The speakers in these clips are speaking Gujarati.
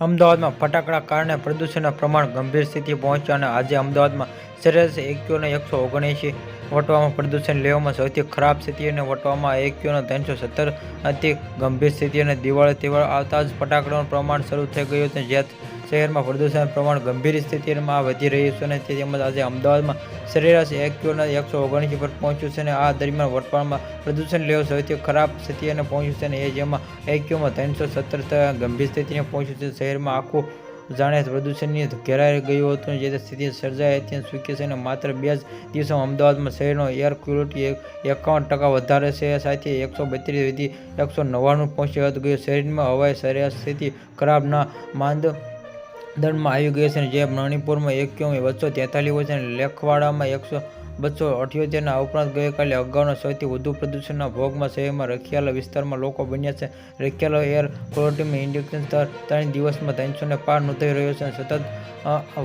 અમદાવાદમાં ફટાકડા કારણે પ્રદૂષણના પ્રમાણ ગંભીર સ્થિતિ પહોંચ્યા અને આજે અમદાવાદમાં સરેરાશ એક્યુને એકસો ઓગણએંસી વટવામાં પ્રદૂષણ લેવામાં સૌથી ખરાબ સ્થિતિ અને વટવામાં એક્યુનો ત્રણસો સત્તર અતિ ગંભીર સ્થિતિ અને દિવાળી તહેવાર આવતા જ ફટાકડાનું પ્રમાણ શરૂ થઈ ગયું હતું. જ્યાં શહેરમાં પ્રદૂષણનું પ્રમાણ ગંભીર સ્થિતિમાં વધી રહ્યું છે અને તેમજ આજે અમદાવાદમાં સરેરાશ એક કિલોના એકસો ઓગણએંસી પર પહોંચ્યું છે અને આ દરમિયાન વટવામાં પ્રદૂષણ લેવલ સૌથી ખરાબ સ્થિતિને પહોંચ્યું છે અને એ જેમાં એક કિલોમાં ત્રણસો સત્તર ગંભીર સ્થિતિને પહોંચ્યું છે. શહેરમાં આખું જાણે પ્રદૂષણની ઘેરાઈ ગયું હતું જે સ્થિતિ સર્જાઈ હતી સૂકી છે અને માત્ર બે જ દિવસોમાં અમદાવાદમાં શહેરનો એર ક્વોલિટી એકાવન ટકા વધારે છે. સાથે એકસો બત્રીસ વધી એકસો નવ્વાણું પહોંચી ગયું શહેરમાં હવાઈ સરેરાશ સ્થિતિ ખરાબના માંદ દંડમાં આવી ગયો છે જે મણિપુરમાં એક્યાવી બસો તેતાલીસ છે અને લેખવાડામાં એકસો બસો અઠ્યોતેરના ઉપરાંત ગઈકાલે અગાઉના સૌથી વધુ પ્રદૂષણના ભોગમાં શહેરમાં રખિયાલા વિસ્તારમાં લોકો બન્યા છે. રખિયાલા એર ક્વોલિટીમાં ઇન્ડિકેશન સ્તર ત્રણ દિવસમાં ત્રણસોને પાર નોંધાઈ રહ્યો છે અને સતત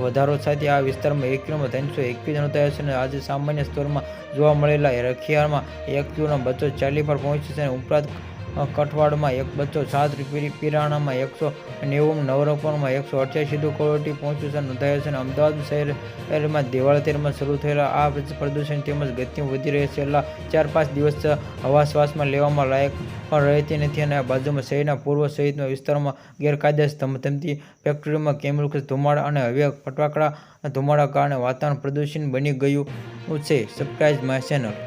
વધારો સાથે આ વિસ્તારમાં એક્યુમાં ત્રણસો એકવીસ નોંધાયો છે અને આજે સામાન્ય સ્તરમાં જોવા મળેલા રખિયામાં એક્યુના બસો ચાલીસ પર પહોંચ્યું છે અને ઉપરાંત કઠવાડમાં એક બસો સાત પિરાણામાં એકસો નેવું નવરંગપુરમાં એકસો અઠ્યાસી પહોંચ્યું છે. નોંધાયું છે અને અમદાવાદ શહેરમાં દેવાળતેરમાં શરૂ થયેલા આ પ્રદૂષણ તેમજ ગતિ વધી રહી છે. છેલ્લા ચાર પાંચ દિવસ હવા શ્વાસમાં લેવામાં લાયક પણ રહેતી નથી અને આ બાજુમાં શહેરના પૂર્વ સહિતના વિસ્તારમાં ગેરકાયદેસર ધમધમતી ફેક્ટરીમાં કેમિકલ ધુમાડા અને હવે ફટાકડા ધુમાડા કારણે વાતાવરણ પ્રદૂષિત બની ગયું છે. Subscribe my channel